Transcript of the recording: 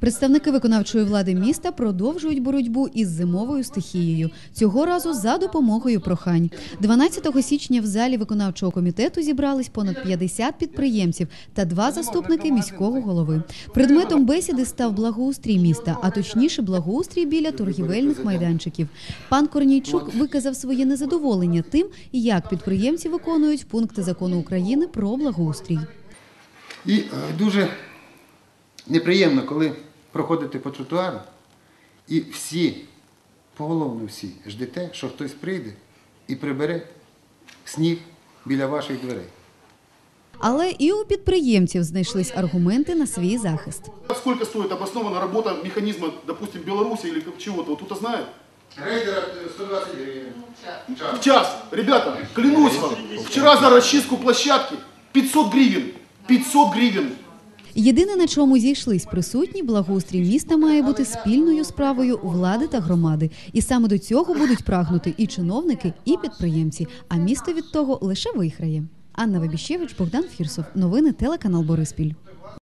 Представники виконавчої влади міста продовжують боротьбу із зимовою стихією. Цього разу за допомогою прохань. 12 січня в залі виконавчого комітету зібрались понад 50 підприємців та два заступники міського голови. Предметом бесіди став благоустрій міста, а точніше благоустрій біля торгівельних майданчиків. Пан Корнійчук виказав своє незадоволення тим, як підприємці виконують пункти закону України про благоустрій. І е, дуже неприємно, коли проходите по тротуару, і всі, поголовно всі, ждете, що хтось прийде і прибере сніг біля ваших дверей. Але і у підприємців знайшлись аргументи на свій захист. Сколько стоит обоснована работа механизма, допустим, Беларуси или как чего-то? Вот кто-то? Рейдера 120 гривень. В час. Ребята, клянусь вам, вчера за расчистку площадки 500 гривен. 500 гривен. Єдине, на чому зійшлись присутні, благоустрій міста має бути спільною справою влади та громади. І саме до цього будуть прагнути і чиновники, і підприємці. А місто від того лише виграє. Анна Вибіщевич, Богдан Фірсов. Новини телеканал Бориспіль.